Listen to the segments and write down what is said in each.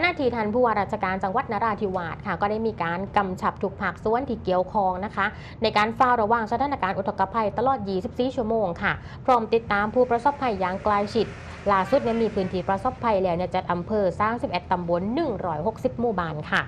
ขณะที่ท่านผู้ว่าราชการจังหวัดนราธิวาสค่ะ ก็ได้มีการกำชับทุกภาคส่วนที่เกี่ยวข้องนะคะ ในการเฝ้าระวังสถานการณ์อุทกภัยตลอด 24 ชั่วโมงค่ะ พร้อมติดตามผู้ประสบภัยอย่างใกล้ชิดล่าสุดเนี่ยมีพื้นที่ประสบภัยแล้วเนี่ยจัดอำเภอ31ตำบล160 หมู่บ้านค่ะ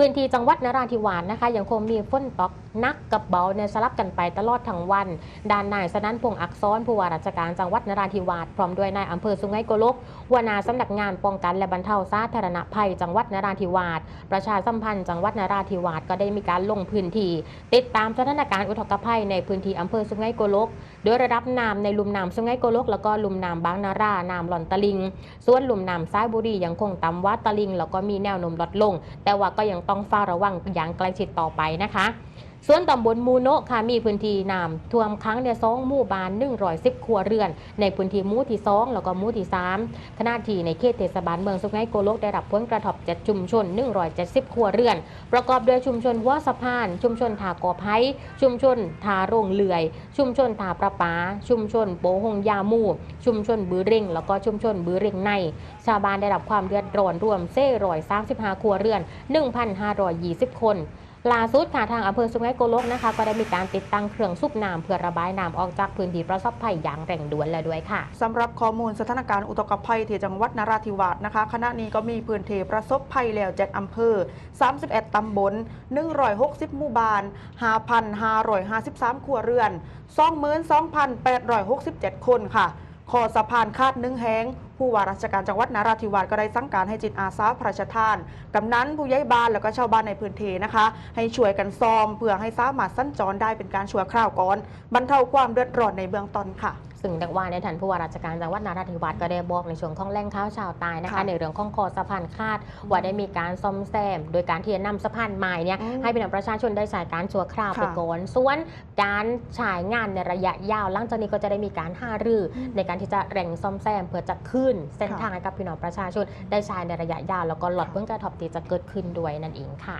พื้นที่จังหวัดนราธิวาสนะคะยังคงมีฝนตกนักกับเบาเนี่ยสลับกันไปตลอดทั้งวัน ด้านนายสนั่นพงอักษรผู้ว่าราชการจังหวัดนราธิวาสพร้อมด้วยนายอำเภอสุไหงโกลกหัวหน้าสำนักงานป้องกันและบรรเทาสาธารณภัย จังหวัดนราธิวาสประชาสัมพันธ์จังหวัดนราธิวาสก็ได้มีการลงพื้นที่ติดตามสถานการณ์อุทกภัยในพื้นที่อำเภอสุไหงโกลกโดยระดับน้ำในลุ่มน้ำสุไหงโกลกแล้วก็ลุ่มน้ำบางนาราน้ำหล่อนตะลิง ส่วนลุ่มน้ำซ้ายบุรียังคงต่ำวัดตะลิงแล้วก็มีแนวโน้มลดลง แต่ว่าก็ยังต้องเฝ้าระวังอย่างใกล้ชิดต่อไปนะคะ ส่วนตำบลมูโนะค่ะมีพื้นที่น้ำท่วมครั้งเนี่ยสองหมู่บ้าน110ครัวเรือน ในพื้นที่หมู่ที่สองแล้วก็หมู่ที่สามขณะที่ในเขตเทศบาลเมืองสุไหงโกลกได้รับผลกระทบจากชุมชน170ครัวเรือน ประกอบด้วยชุมชนหัวสะพาน ชุมชนทากอไผ่ชุมชนทาโรงเลื่อย ชุมชนทาประปา ชุมชนโปหงยามูชุมชนบือเร่ง แล้วก็ชุมชนบือเร่งใน ชาวบ้านได้รับความเดือดร้อนรวมเซ่ร้อย35ครัวเรือน1,520คน ล่าสุดค่ะทางอำเภอสุไหงโกลกนะคะ ก็ได้มีการติดตั้งเครื่องสูบน้ำเพื่อระบายน้ำออกจากพื้นที่ประสบภัยอย่างเร่งด่วนแล้วด้วยค่ะสำหรับข้อมูลสถานการณ์อุทกภัยที่จังหวัดนราธิวาสนะคะขณะนี้ก็มีพื้นที่ประสบภัยแล้ว7อำเภอ 31 ตำบล 160 หมู่บ้าน 5,553 ครัวเรือน 22,867 คนค่ะขอสะพานคาดหนึ่งแหง ผู้ว่าราชการจังหวัดนราธิวาสก็ได้สั่งการให้จิตอาสาพระราชทานกำนันผู้ใหญ่บ้านแล้วก็ชาวบ้านในพื้นที่นะคะ ให้ช่วยกันซ้อมเพื่อให้สามารถสั้นจรได้เป็นการชั่วคราวก่อนบรรเทาความเดือดร้อนในเบื้องต้นค่ะซึ่งดังว่าในยท่านผู้ว่าราชการจังหวัดนราธิวาสก็ได้บอกในช่วงของแรงข้าวชาวใตายนะคะค่ะในเรื่องของคอสะพานคาดว่าได้มีการซ่อมแซม โดยการที่จะนำสะพานใหม่เนี่ยอืมให้พี่น้องประชาชนได้ใช้การชั่วคราวค่ะไปก่อนส่วนการฉายงานในระยะยาวหลังจากนี้ก็จะได้มีการห้ารืออมในการที่จะเร่งซ่อมแซมเพื่อจะขึ้น เส้นค่ะทางให้กับพี่น้องประชาชนได้ใช้ในระยะยาวแล้วก็ลดผลกระทบที่จะเกิดขึ้นด้วยนั่นเองค่ะ